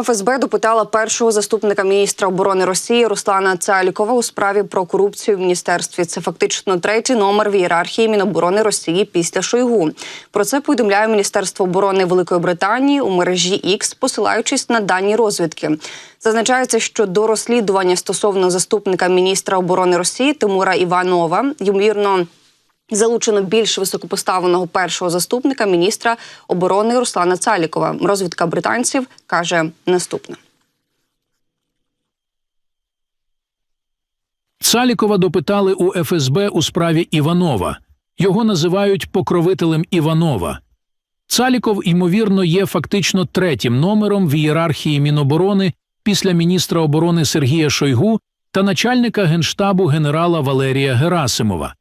Незалежним ФСБ допитала першого заступника міністра оборони Росії Руслана Цалікова у справі про корупцію в міністерстві. Це фактично третій номер в ієрархії Міноборони Росії після Шойгу. Про це повідомляє Міністерство оборони Великої Британії у мережі X, посилаючись на дані розвідки. Зазначається, що до розслідування стосовно заступника міністра оборони Росії Тимура Іванова ймовірно. Залучено більш високопоставленого першого заступника міністра оборони Руслана Цалікова. Розвідка британців каже наступне. Цалікова допитали у ФСБ у справі Іванова. Його називають покровителем Іванова. Цаліков, ймовірно, є фактично третім номером в ієрархії Міноборони після міністра оборони Сергія Шойгу та начальника генштабу генерала Валерія Герасимова.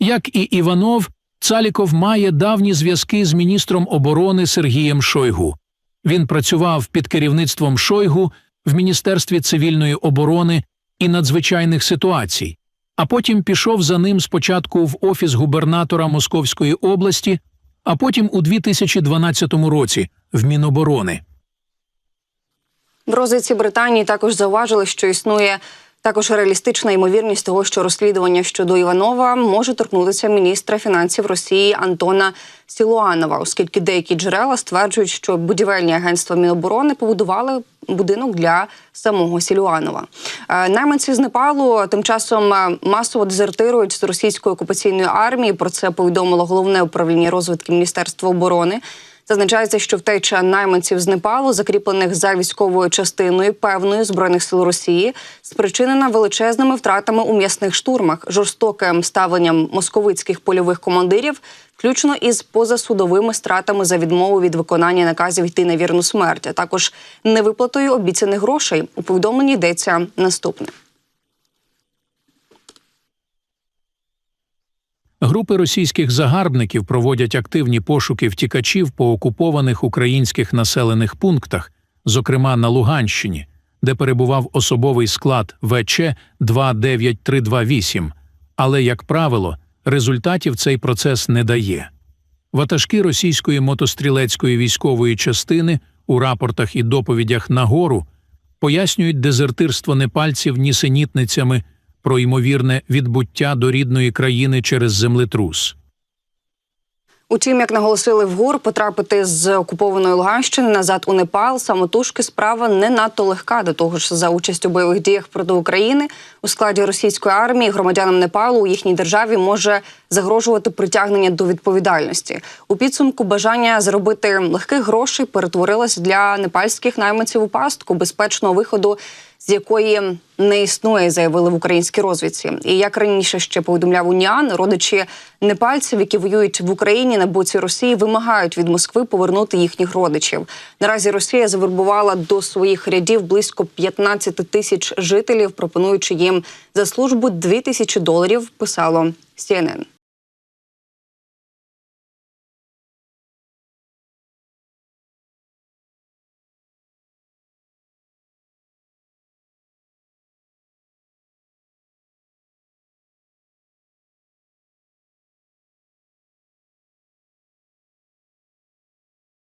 Як і Іванов, Цаліков має давні зв'язки з міністром оборони Сергієм Шойгу. Він працював під керівництвом Шойгу в Міністерстві цивільної оборони і надзвичайних ситуацій, а потім пішов за ним спочатку в офіс губернатора Московської області, а потім у 2012 році в Міноборони. В розвідці Британії також зауважили, що існує також реалістична ймовірність того, що розслідування щодо Іванова може торкнутися міністра фінансів Росії Антона Сілуанова, оскільки деякі джерела стверджують, що будівельні агентства Міноборони побудували будинок для самого Сілуанова. Е, Найманці з Непалу тим часом е, масово дезертирують з російської окупаційної армії. Про це повідомило головне управління розвідки Міністерства оборони. Зазначається, що втеча найманців з Непалу, закріплених за військовою частиною певної збройних сил Росії, спричинена величезними втратами у м'ясних штурмах, жорстоким ставленням московицьких польових командирів, включно із позасудовими стратами за відмову від виконання наказів йти на вірну смерть, а також невиплатою обіцяних грошей. У повідомленні йдеться наступне. Групи російських загарбників проводять активні пошуки втікачів по окупованих українських населених пунктах, зокрема на Луганщині, де перебував особовий склад ВЧ 29328, але, як правило, результатів цей процес не дає. Ватажки російської мотострілецької військової частини у рапортах і доповідях нагору пояснюють дезертирство непальців нісенітницями про ймовірне відбуття до рідної країни через землетрус. Утім, як наголосили в ГУР, потрапити з окупованої Луганщини назад у Непал самотужки справа не надто легка. До того ж, за участь у бойових діях проти України у складі російської армії громадянам Непалу у їхній державі може загрожувати притягнення до відповідальності. У підсумку бажання заробити легких грошей перетворилось для непальських найманців у пастку безпечного виходу. З якої не існує, заявили в українській розвідці. І як раніше ще повідомляв Уніан, родичі непальців, які воюють в Україні на боці Росії, вимагають від Москви повернути їхніх родичів. Наразі Росія завербувала до своїх рядів близько 15 тисяч жителів, пропонуючи їм за службу 2 тисячі доларів. Писало CNN.